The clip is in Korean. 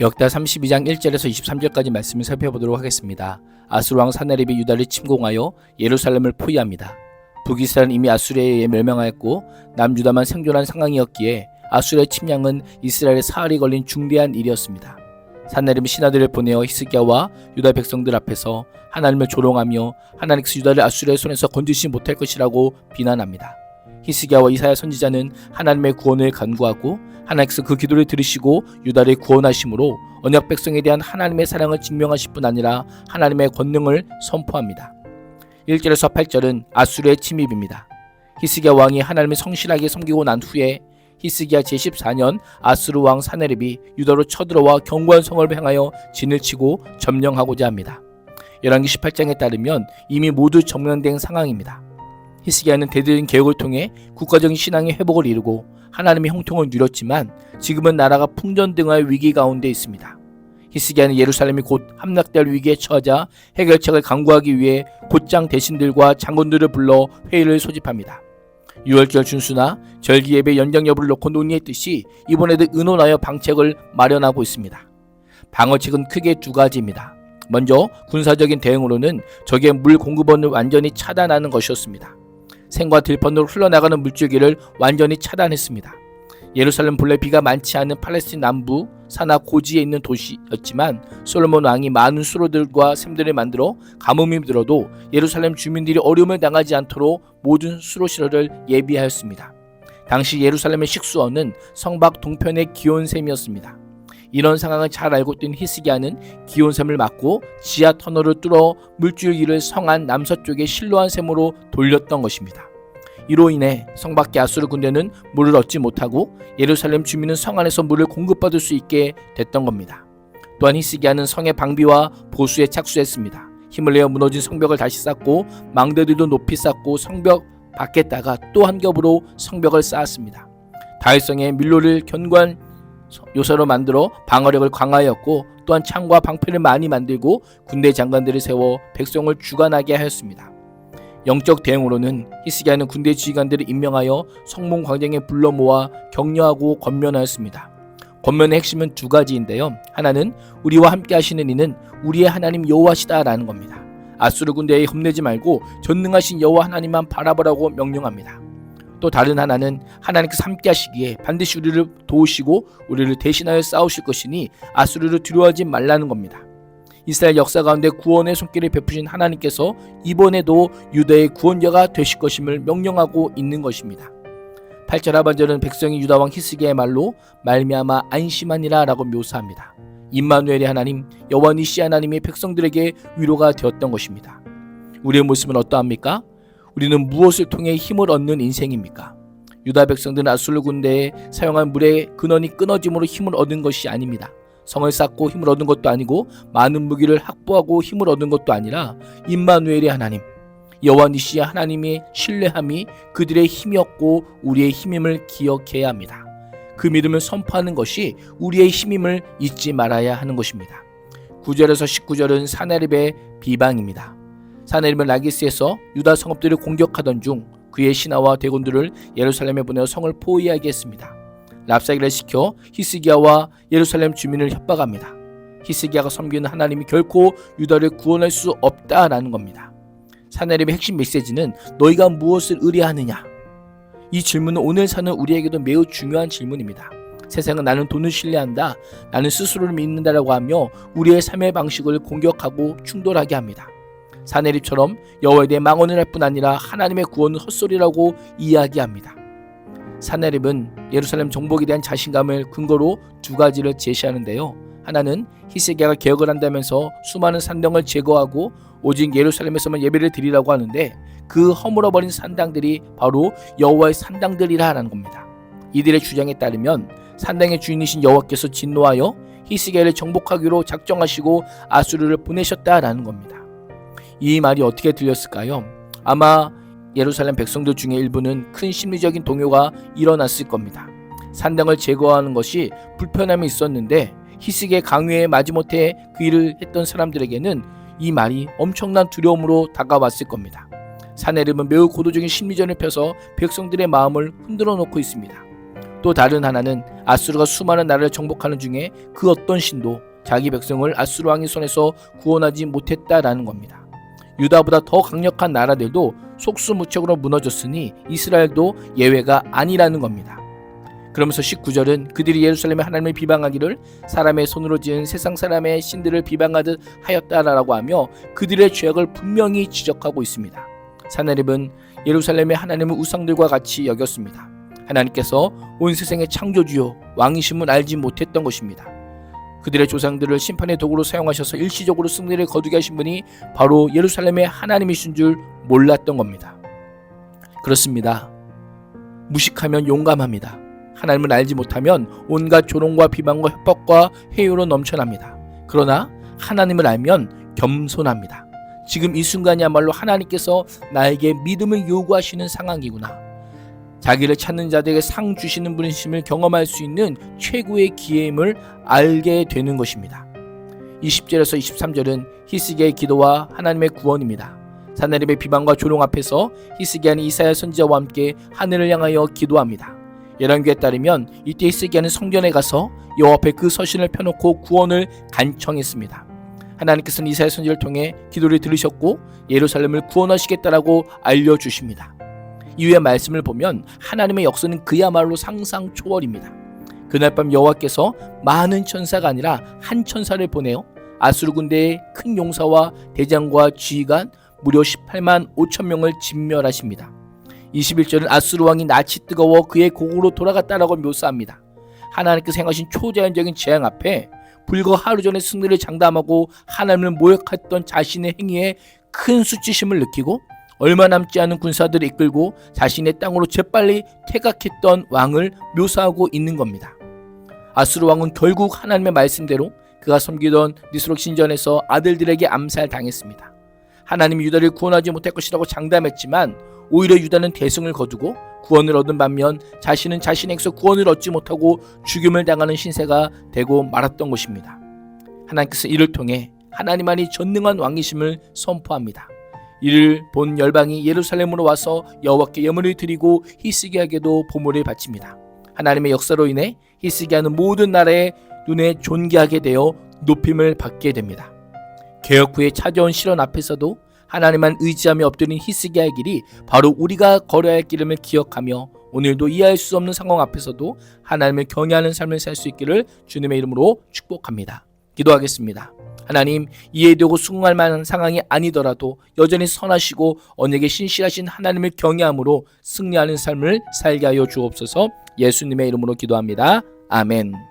역다 32장 1절에서 23절까지 말씀을 살펴보도록 하겠습니다. 아수르왕 사나립이 유다를 침공하여 예루살렘을 포위합니다. 북이스라엘은 이미 아수르에 의해 멸망하였고 남유다만 생존한 상황이었기에 아수르의 침략은 이스라엘의 사활이 걸린 중대한 일이었습니다. 사나립은 신하들을 보내어 히스기야와 유다 백성들 앞에서 하나님을 조롱하며 하나님께서 유다를 아수르의 손에서 건지지 못할 것이라고 비난합니다. 히스기야와 이사야 선지자는 하나님의 구원을 간구하고 하나님께서 그 기도를 들으시고 유다를 구원하심으로 언약 백성에 대한 하나님의 사랑을 증명하실 뿐 아니라 하나님의 권능을 선포합니다. 1절에서 8절은 아수르의 침입입니다. 히스기야 왕이 하나님을 성실하게 섬기고 난 후에 히스기야 제14년 아수르 왕 사네립이 유다로 쳐들어와 견고한 성을 향하여 진을 치고 점령하고자 합니다. 열왕기 18장에 따르면 이미 모두 점령된 상황입니다. 히스기야는 대대적인 개혁을 통해 국가적인 신앙의 회복을 이루고 하나님의 형통을 누렸지만 지금은 나라가 풍전등화의 위기 가운데 있습니다. 히스기야는 예루살렘이 곧 함락될 위기에 처하자 해결책을 강구하기 위해 곧장 대신들과 장군들을 불러 회의를 소집합니다. 6월절 준수나 절기 예배 연장 여부를 놓고 논의했듯이 이번에도 의논하여 방책을 마련하고 있습니다. 방어책은 크게 두 가지입니다. 먼저 군사적인 대응으로는 적의 물 공급원을 완전히 차단하는 것이었습니다. 생과 들판으로 흘러나가는 물줄기를 완전히 차단했습니다. 예루살렘 본래 비가 많지 않은 팔레스틴 남부 산하 고지에 있는 도시였지만 솔로몬 왕이 많은 수로들과 샘들을 만들어 가뭄이 들어도 예루살렘 주민들이 어려움을 당하지 않도록 모든 수로 시설을 예비하였습니다. 당시 예루살렘의 식수원은 성박 동편의 기온샘이었습니다. 이런 상황을 잘 알고 있던 히스기야는 기온샘을 막고 지하 터널을 뚫어 물줄기를 성안 남서쪽의 실로한 샘으로 돌렸던 것입니다. 이로 인해 성 밖의 아수르 군대는 물을 얻지 못하고 예루살렘 주민은 성 안에서 물을 공급받을 수 있게 됐던 겁니다. 또한 히스기야는 성의 방비와 보수에 착수했습니다. 힘을 내어 무너진 성벽을 다시 쌓고 망대들도 높이 쌓고 성벽 밖에다가 또 한 겹으로 성벽을 쌓았습니다. 다윗성의 밀로를 견고한 요새로 만들어 방어력을 강화하였고 또한 창과 방패를 많이 만들고 군대 장관들을 세워 백성을 주관하게 하였습니다. 영적 대응으로는 히스기야는 군대 지휘관들을 임명하여 성문 광장에 불러 모아 격려하고 권면하였습니다. 권면의 핵심은 두 가지인데요. 하나는 우리와 함께 하시는 이는 우리의 하나님 여호와시다라는 겁니다. 아수르 군대에 험내지 말고 전능하신 여호와 하나님만 바라보라고 명령합니다. 또 다른 하나는 하나님께서 함께 하시기에 반드시 우리를 도우시고 우리를 대신하여 싸우실 것이니 아수르를 두려워하지 말라는 겁니다. 이스라엘 역사 가운데 구원의 손길을 베푸신 하나님께서 이번에도 유다의 구원자가 되실 것임을 명령하고 있는 것입니다. 8절 하반절은 백성이 유다 왕 히스기야의 말로 말미암아 안심하니라라고 묘사합니다. 임마누엘의 하나님 여호와 니시 하나님이 백성들에게 위로가 되었던 것입니다. 우리의 모습은 어떠합니까? 우리는 무엇을 통해 힘을 얻는 인생입니까? 유다 백성들은 아술르 군대에 사용한 물의 근원이 끊어짐으로 힘을 얻은 것이 아닙니다. 성을 쌓고 힘을 얻은 것도 아니고 많은 무기를 확보하고 힘을 얻은 것도 아니라 임마누엘의 하나님 여호와 니시의 하나님의 신뢰함이 그들의 힘이었고 우리의 힘임을 기억해야 합니다. 그 믿음을 선포하는 것이 우리의 힘임을 잊지 말아야 하는 것입니다. 9절에서 19절은 사나립의 비방입니다. 사나립은 라기스에서 유다 성읍들을 공격하던 중 그의 신하와 대군들을 예루살렘에 보내어 성을 포위하게 했습니다. 랍사기를 시켜 히스기야와 예루살렘 주민을 협박합니다. 히스기야가 섬기는 하나님이 결코 유다를 구원할 수 없다라는 겁니다. 사나립의 핵심 메시지는 너희가 무엇을 의뢰하느냐? 이 질문은 오늘 사는 우리에게도 매우 중요한 질문입니다. 세상은 나는 돈을 신뢰한다, 나는 스스로를 믿는다라고 하며 우리의 삶의 방식을 공격하고 충돌하게 합니다. 사내립처럼 여호와에 대해 망언을 할 뿐 아니라 하나님의 구원은 헛소리라고 이야기합니다. 사내립은 예루살렘 정복에 대한 자신감을 근거로 두 가지를 제시하는데요. 하나는 히스기야가 개혁을 한다면서 수많은 산당을 제거하고 오직 예루살렘에서만 예배를 드리라고 하는데 그 허물어버린 산당들이 바로 여호와의 산당들이라는 겁니다. 이들의 주장에 따르면 산당의 주인이신 여호와께서 진노하여 히스기야를 정복하기로 작정하시고 아수르를 보내셨다라는 겁니다. 이 말이 어떻게 들렸을까요? 아마 예루살렘 백성들 중에 일부는 큰 심리적인 동요가 일어났을 겁니다. 산당을 제거하는 것이 불편함이 있었는데 히스기의 강요에 마지못해 그 일을 했던 사람들에게는 이 말이 엄청난 두려움으로 다가왔을 겁니다. 사내름은 매우 고도적인 심리전을 펴서 백성들의 마음을 흔들어 놓고 있습니다. 또 다른 하나는 아수르가 수많은 나라를 정복하는 중에 그 어떤 신도 자기 백성을 아수르 왕의 손에서 구원하지 못했다라는 겁니다. 유다보다 더 강력한 나라들도 속수무책으로 무너졌으니 이스라엘도 예외가 아니라는 겁니다. 그러면서 19절은 그들이 예루살렘의 하나님을 비방하기를 사람의 손으로 지은 세상 사람의 신들을 비방하듯 하였다라고 하며 그들의 죄악을 분명히 지적하고 있습니다. 사내립은 예루살렘의 하나님을 우상들과 같이 여겼습니다. 하나님께서 온 세상의 창조주요 왕이심을 알지 못했던 것입니다. 그들의 조상들을 심판의 도구로 사용하셔서 일시적으로 승리를 거두게 하신 분이 바로 예루살렘의 하나님이신 줄 몰랐던 겁니다. 그렇습니다. 무식하면 용감합니다. 하나님을 알지 못하면 온갖 조롱과 비방과 협박과 회유로 넘쳐납니다. 그러나 하나님을 알면 겸손합니다. 지금 이 순간이야말로 하나님께서 나에게 믿음을 요구하시는 상황이구나. 자기를 찾는 자들에게 상 주시는 분이심을 경험할 수 있는 최고의 기회임을 알게 되는 것입니다. 20절에서 23절은 히스기야의 기도와 하나님의 구원입니다. 사내립의 비방과 조롱 앞에서 히스기야는 이사야 선지자와 함께 하늘을 향하여 기도합니다. 열왕기에 따르면 이때 히스기야는 성전에 가서 여호와 앞에 그 서신을 펴놓고 구원을 간청했습니다. 하나님께서는 이사야 선지를 통해 기도를 들으셨고 예루살렘을 구원하시겠다라고 알려주십니다. 이후의 말씀을 보면 하나님의 역사는 그야말로 상상 초월입니다. 그날 밤 여호와께서 많은 천사가 아니라 한 천사를 보내어 아수르 군대의 큰 용사와 대장과 지휘관 무려 18만 5천 명을 진멸하십니다. 21절은 아수르 왕이 낯이 뜨거워 그의 고국으로 돌아갔다라고 묘사합니다. 하나님께서 행하신 초자연적인 재앙 앞에 불과 하루 전에 승리를 장담하고 하나님을 모욕했던 자신의 행위에 큰 수치심을 느끼고 얼마 남지 않은 군사들을 이끌고 자신의 땅으로 재빨리 퇴각했던 왕을 묘사하고 있는 겁니다. 아수르 왕은 결국 하나님의 말씀대로 그가 섬기던 니스록 신전에서 아들들에게 암살당했습니다. 하나님이 유다를 구원하지 못할 것이라고 장담했지만 오히려 유다는 대승을 거두고 구원을 얻은 반면 자신은 자신에게서 구원을 얻지 못하고 죽임을 당하는 신세가 되고 말았던 것입니다. 하나님께서 이를 통해 하나님만이 전능한 왕이심을 선포합니다. 이를 본 열방이 예루살렘으로 와서 여호와께 예물을 드리고 히스기야에게도 보물을 바칩니다. 하나님의 역사로 인해 히스기야는 모든 나라의 눈에 존귀하게 되어 높임을 받게 됩니다. 개혁 후에 찾아온 시련 앞에서도 하나님만 의지하며 엎드린 히스기야의 길이 바로 우리가 걸어야 할 길임을 기억하며 오늘도 이해할 수 없는 상황 앞에서도 하나님을 경외하는 삶을 살 수 있기를 주님의 이름으로 축복합니다. 기도하겠습니다. 하나님 이해되고 수긍할 만한 상황이 아니더라도 여전히 선하시고 언에게 신실하신 하나님을 경외함으로 승리하는 삶을 살게 하여 주옵소서 예수님의 이름으로 기도합니다. 아멘.